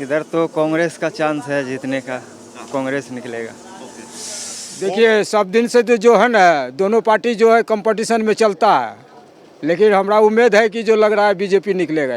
इधर तो कांग्रेस का चांस है जीतने का। कांग्रेस निकलेगा। देखिए सब दिन से तो जो है ना दोनों पार्टी जो है कंपटीशन में चलता है। ലക്കിന് ഹമാ ഉമ്മേദ് ഹൈ കി ജോ ലഗ് റാ ബി ജെ പി നിക്ലേഗാ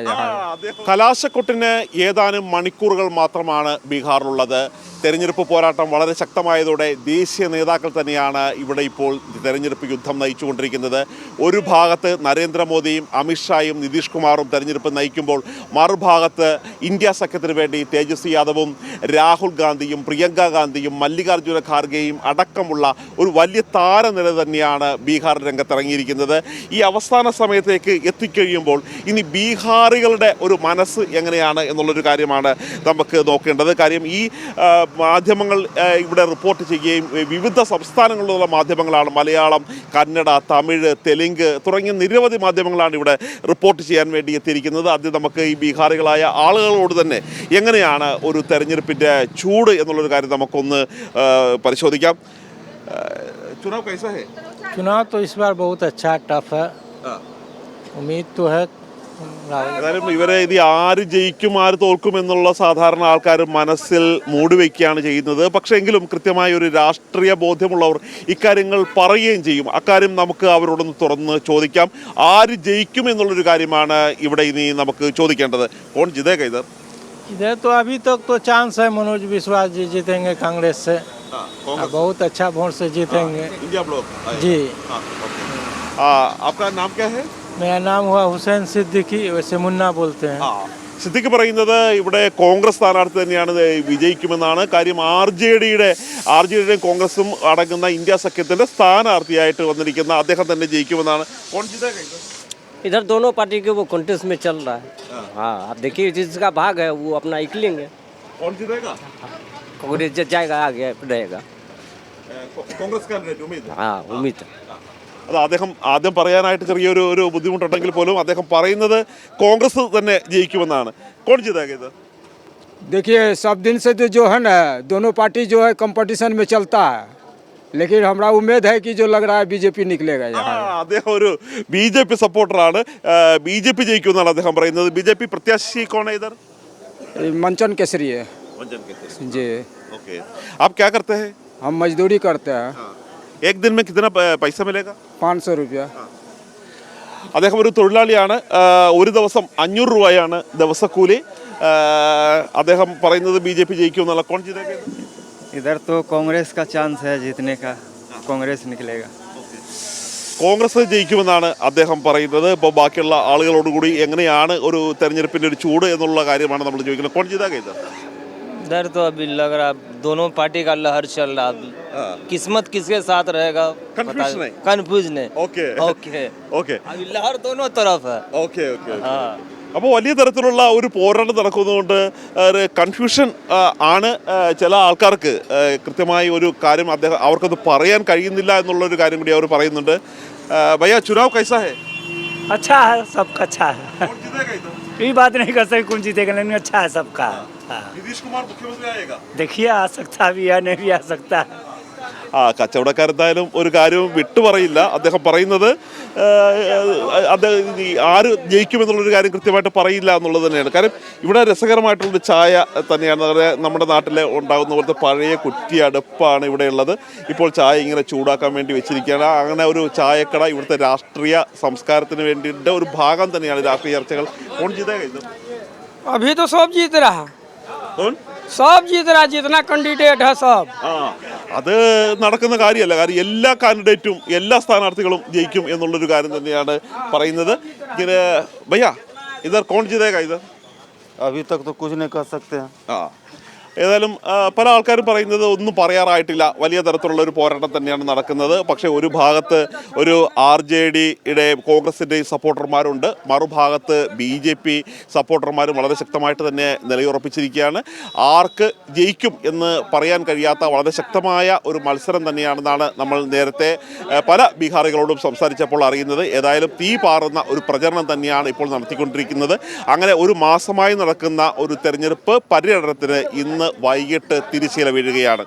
കലാശക്കൊട്ടിന് ഏതാനും മണിക്കൂറുകൾ മാത്രമാണ് ബീഹാറിലുള്ളത്. തെരഞ്ഞെടുപ്പ് പോരാട്ടം വളരെ ശക്തമായതോടെ ദേശീയ നേതാക്കൾ തന്നെയാണ് ഇവിടെ ഇപ്പോൾ തെരഞ്ഞെടുപ്പ് യുദ്ധം നയിച്ചുകൊണ്ടിരിക്കുന്നത്. ഒരു ഭാഗത്ത് നരേന്ദ്രമോദിയും അമിത്ഷായും നിതീഷ് കുമാറും തെരഞ്ഞെടുപ്പ് നയിക്കുമ്പോൾ മറുഭാഗത്ത് ഇന്ത്യ സഖ്യത്തിന് വേണ്ടി തേജസ്വി യാദവും രാഹുൽ ഗാന്ധിയും പ്രിയങ്ക ഗാന്ധിയും മല്ലികാർജുന ഖാർഗെയും അടക്കമുള്ള ഒരു വലിയ താരനിര തന്നെയാണ് ബീഹാർ രംഗത്തിറങ്ങിയിരിക്കുന്നത്. ഈ അവസാന സമയത്തേക്ക് എത്തിക്കഴിയുമ്പോൾ ഇനി ബീഹാറികളുടെ ഒരു മനസ്സ് എങ്ങനെയാണ് എന്നുള്ളൊരു കാര്യമാണ് നമുക്ക് നോക്കേണ്ടത് കാര്യം ഈ ആ, മാധ്യമങ്ങൾ ആ, ഇവിടെ റിപ്പോർട്ട് ചെയ്യുകയും ഏ, വിവിധ സംസ്ഥാനങ്ങളിലുള്ള മാധ്യമങ്ങളാണ് മലയാളം കന്നഡ തമിഴ് തെലുങ്ക് തുടങ്ങിയ നിരവധി മാധ്യമങ്ങളാണ് ഇവിടെ റിപ്പോർട്ട് ചെയ്യാൻ വേണ്ടി എത്തിയിരിക്കുന്നത് ആദ്യം നമുക്ക് ഈ ബീഹാറികളായ ആളുകളോട് തന്നെ എങ്ങനെയാണ് ഒരു തെരഞ്ഞെടുപ്പിൻ്റെ ചൂട് എന്നുള്ളൊരു കാര്യം നമുക്കൊന്ന് ആ, പരിശോധിക്കാം ആ, ചുനാവ് കൈസാ ഹേ चुनाव तो इस बार बहुत अच्छा टफ है उम्मीद तो है राहुल ഏതായാലും ഇവരെ ഇത് ആര് ജയിക്കും ആര് തോൽക്കും എന്നുള്ള സാധാരണ ആൾക്കാർ മനസ്സിൽ മൂടിവെക്കുകയാണ് ചെയ്യുന്നത് പക്ഷേ എങ്കിലും കൃത്യമായ ഒരു രാഷ്ട്രീയ ബോധ്യമുള്ളവർ ഇക്കാര്യങ്ങൾ പറയുകയും ചെയ്യും അക്കാര്യം നമുക്ക് അവരോടൊന്ന് തുറന്ന് ചോദിക്കാം ആര് ജയിക്കും എന്നുള്ളൊരു കാര്യമാണ് ഇവിടെ ഇനി നമുക്ക് ചോദിക്കേണ്ടത് കോൺ ജിതേ കൈതർ इधर तो अभी तक तो चांस है मनोज विश्वास जी जीतेंगे कांग्रेस से और बहुत अच्छा वोट से जीतेंगे ഇന്ത്യ ബ്ലോക്ക് जी आपका नाम क्या है मेरा नाम हुआ हुसैन सिद्दीकी वैसे मुन्ना बोलते हैं ആ സിദ്ദിഖ് പറയുന്നത് ഇവിടെ കോൺഗ്രസ് സ്ഥാനാർത്ഥി തന്നെയാണ് ഇത് വിജയിക്കുമെന്നാണ് കാര്യം ആർ ജെ ഡിയുടെ ആർ ജെ ഡിയുടെയും കോൺഗ്രസും അടങ്ങുന്ന ഇന്ത്യ സഖ്യത്തിന്റെ സ്ഥാനാർത്ഥിയായിട്ട് വന്നിരിക്കുന്ന അദ്ദേഹം തന്നെ ജയിക്കുമെന്നാണ് കോൺ ജിതേ കൈതർ इधर दोनों पार्टी के वो कॉन्टेस्ट में चल रहा है हाँ आप देखिए जिसका भाग है वो अपना निकलेंगे कौन जीतेगा कांग्रेस जब जाएगा आगे रहेगा കോൺഗ്രസ് കാൻഡിഡേറ്റ് ഉമീദ് हाँ उम्मीद है അത് അദ്ദേഹം ആദ്യം പറയാനായിട്ട് ചെറിയൊരു ഒരു ബുദ്ധിമുട്ടുണ്ടെങ്കിൽ പോലും അദ്ദേഹം പറയുന്നത് കോൺഗ്രസ് തന്നെ ജയിക്കുമെന്നാണ്. കോൺ ചെയ്താക്കിയത് देखिए सब दिन से तो जो है ना दोनों पार्टी जो है कंपटीशन में चलता है। लेकिन हमारा उम्मीद है कि जो लग रहा है बीजेपी निकलेगा यहाँ। അദ്ദേഹം ഒരു ബി ജെ പി സപ്പോർട്ടറാണ് ബി ജെ പി ജയിക്കുമെന്നാണ് അദ്ദേഹം പറയുന്നത്. ബി ജെ പി പ്രത്യാശി കോൺ ഇതർ ये मंचन केसरी है जी ഓക്കെ. ആപ് ക്യാ കർത്തേ ഹം? हम मजदूरी करते एक दिन में कितना പൈസ मिलेगा? പാഞ്ച് സോ റുപ്യ അദ്ദേഹം ഒരു തൊഴിലാളിയാണ്. ഒരു ദിവസം അഞ്ഞൂറ് രൂപയാണ് ദിവസക്കൂലി. അദ്ദേഹം പറയുന്നത് ബി ജെ പി ജയിക്കും എന്നുള്ള കോൺ കോൺഗ്രസ് കാ ചാൻസ് കോൺഗ്രസ് കോൺഗ്രസ് ജയിക്കുമെന്നാണ് അദ്ദേഹം പറയുന്നത്. ഇപ്പോൾ ബാക്കിയുള്ള ആളുകളോടുകൂടി എങ്ങനെയാണ് ഒരു തെരഞ്ഞെടുപ്പിന്റെ ഒരു ചൂട് എന്നുള്ള കാര്യമാണ് നമ്മൾ ചോദിക്കുന്നത്. കോൺജിത കേന്ദ്ര इधर तो अभी लग रहा है दोनों पार्टी का लहर चल रहा है अभी किस्मत किसके साथ रहेगा Confusion है। कंफ्यूज नहीं ഓക്കെ ओके ഓക്കെ अभी लहर दोनों तरफ है ഓക്കെ ഓക്കെ हाँ അപ്പോൾ വലിയ തരത്തിലുള്ള ഒരു പോരാട്ടം നടക്കുന്നതുകൊണ്ട് ഒരു കൺഫ്യൂഷൻ ആ, ആണ് ആ, ചില ആൾക്കാർക്ക് ആ, കൃത്യമായി ഒരു കാര്യം അദ്ദേഹം അവർക്കത് പറയാൻ കഴിയുന്നില്ല എന്നുള്ളൊരു കാര്യം കൂടി അവർ പറയുന്നുണ്ട് ആ, ഭയ്യ ചുനാവ് കൈസാ ഹേ अच्छा है सबका अच्छा है ये बात नहीं कर सकते कौन जीतेगा लेकिन अच्छा है सबका नीतीश कुमार മുഖ്യമന്ത്രി आएगा देखिए आ सकता भी नहीं भी आ सकता ആ കച്ചവടക്കാരെന്തായാലും ഒരു കാര്യവും വിട്ടുപറയില്ല. അദ്ദേഹം പറയുന്നത് അദ്ദേഹം ആര് ജയിക്കുമെന്നുള്ളൊരു കാര്യം കൃത്യമായിട്ട് പറയില്ല എന്നുള്ളത് തന്നെയാണ്. കാരണം ഇവിടെ രസകരമായിട്ടുള്ളൊരു ചായ തന്നെയാണ്. നമ്മുടെ നാട്ടിൽ ഉണ്ടാകുന്ന പോലത്തെ പഴയ കുറ്റി അടുപ്പാണ് ഇവിടെയുള്ളത്. ഇപ്പോൾ ചായ ഇങ്ങനെ ചൂടാക്കാൻ വേണ്ടി വെച്ചിരിക്കുകയാണ്. അങ്ങനെ ഒരു ചായക്കട ഇവിടുത്തെ രാഷ്ട്രീയ സംസ്കാരത്തിന് വേണ്ടിയിട്ട് ഒരു ഭാഗം തന്നെയാണ് രാഷ്ട്രീയ ചർച്ചകൾ. ഫോൺ ചെയ്തേ കഴിഞ്ഞു തോ സബ് ജീത് रहा കോൺ सब जीत रहा जितना कैंडिडेट है सब ആ അത് നടക്കുന്ന കാര്യമല്ല കാര്യം എല്ലാ കാൻഡിഡേറ്റും എല്ലാ സ്ഥാനാർത്ഥികളും ജയിക്കും എന്നുള്ളൊരു കാര്യം തന്നെയാണ് പറയുന്നത് ഇങ്ങനെ ഭയ്യ ഇതർ കോൺ ചെയ്തേക്കാ ഇത് अभी तक तो कुछ नहीं कर सकते हैं ആ ഏതായാലും പല ആൾക്കാരും പറയുന്നത് ഒന്നും പറയാറായിട്ടില്ല. വലിയ തരത്തിലുള്ള ഒരു പോരാട്ടം തന്നെയാണ് നടക്കുന്നത്. പക്ഷേ ഒരു ഭാഗത്ത് ഒരു ആർ ജെ ഡിയുടെ കോൺഗ്രസിന്റെയും സപ്പോർട്ടർമാരുണ്ട്. മറുഭാഗത്ത് ബി ജെ പി സപ്പോർട്ടർമാരും വളരെ ശക്തമായിട്ട് തന്നെ നിലയുറപ്പിച്ചിരിക്കുകയാണ്. ആർക്ക് ജയിക്കും എന്ന് പറയാൻ കഴിയാത്ത വളരെ ശക്തമായ ഒരു മത്സരം തന്നെയാണെന്നാണ് നമ്മൾ നേരത്തെ പല ബീഹാറികളോടും സംസാരിച്ചപ്പോൾ അറിയുന്നത്. ഏതായാലും തീ പാറുന്ന ഒരു പ്രചരണം തന്നെയാണ് ഇപ്പോൾ നടത്തിക്കൊണ്ടിരിക്കുന്നത്. അങ്ങനെ ഒരു മാസമായി നടക്കുന്ന ഒരു തെരഞ്ഞെടുപ്പ് പര്യടനത്തിന് ഇന്ന് വൈകിട്ട് തിരിച്ചില വീഴുകയാണ്.